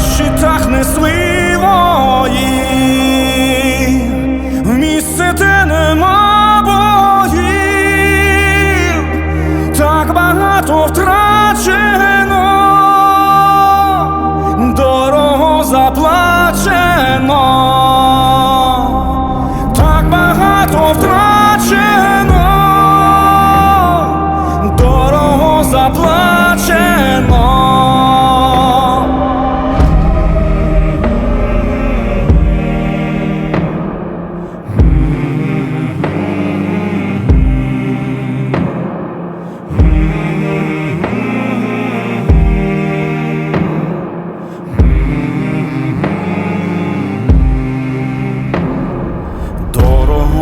щитах несли вої, в місце, де нема боїв, так багато втрачено, дорого заплачено, так